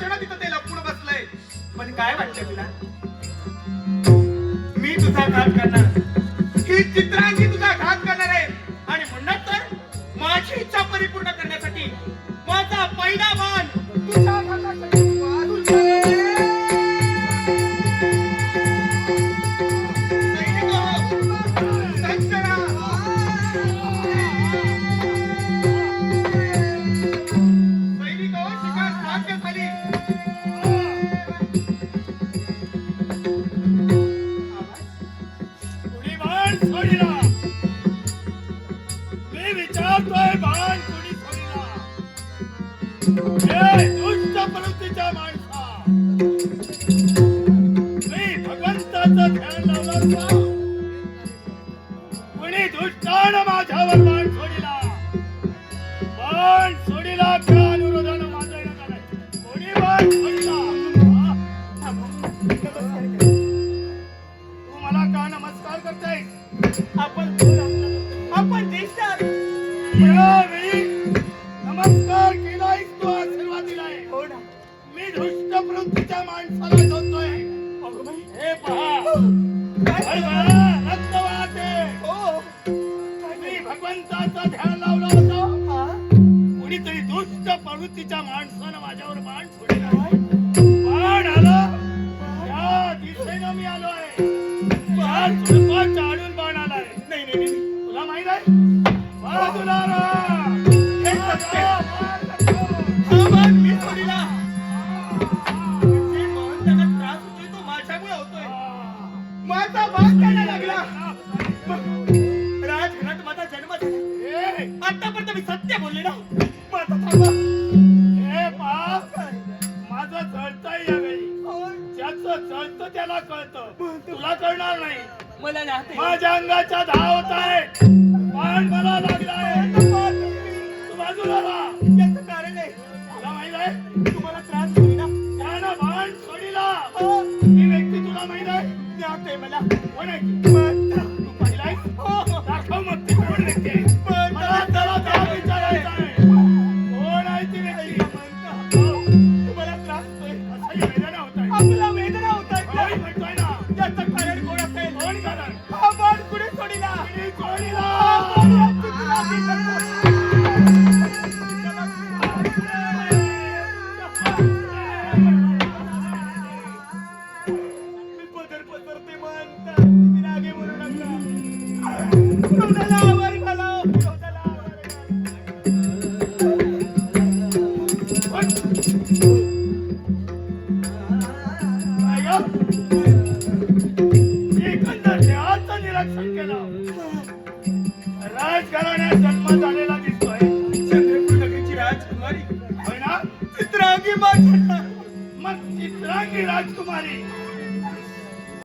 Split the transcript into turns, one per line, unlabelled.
क्षणात तिथं ते लपून बसलंय. पण काय वाटतं तुला? मी तुझा घात करणार.
सोडिला. मी विचारतोय बाण सोडिला? हे दुष्ट प्रवृत्तीच्या माणसा. मी भगवंताचं ध्यान लावलं. का दुष्टानं माझ्यावर बाण सोडिला? बाण सोडिला दुष्ट प्रवृत्तीच्या माणसाला शोधतोय. हे पहा. अरे
झालं?
बाळा, रक्त वाहते
हो.
मी भगवंताचं ध्यान लावलं होतं.
हा?
कुणीतरी दुष्ट प्रवृत्तीच्या माणसानं माझ्यावर बाण सोडला बाण आला. त्या दिशेनं मी आलोय त्या झुडपाच्या आडून बाण आलाय.
नाही नाही नाही
तुला माहीत आहे? बाजूला राहा.
माझा भाग त्याला लागला. राजघरात माझा जन्म झाला. आतापर्यंत मी सत्य बोलले ना. माझा थांबा
हे पहा, माझं जळतंय यावेळी ज्याचं जळतं त्याला कळतं. तुला कळणार नाही.
मला नाते
माझ्या अंगाच्या धावत आहे पण मला लागलाय. तू बाजूला राहा.
याचं कारण आहे.
तुला माहीत आहे?
तुम्हाला त्रास होईल ना.
त्यानं सोडिला.
ही
व्यक्ती तुला माहीत आहे?
नाते मला
कोण आहे ती?
म्हणता.
तू पाहिलाय
हो.
दाखव मग ती कोण व्यक्ती आहे. मला त्याला जाब विचारायचा आहे कोण आहे ती व्यक्ती. हो.
तुम्हाला त्रास होतोय
असाही वेदना होत आहे
आपला वेदना होत
होय म्हणतोय ना
त्याचं कारण कोण असेल
कोण कारण
हा बाण कुणी सोडिला
कुणी सोडिला? राजघराण्यात जन्म झालेला दिसतोय
चंद्रपूर राजकुमारी
होय ना
चित्रांगी
मग चित्रांगी राजकुमारी.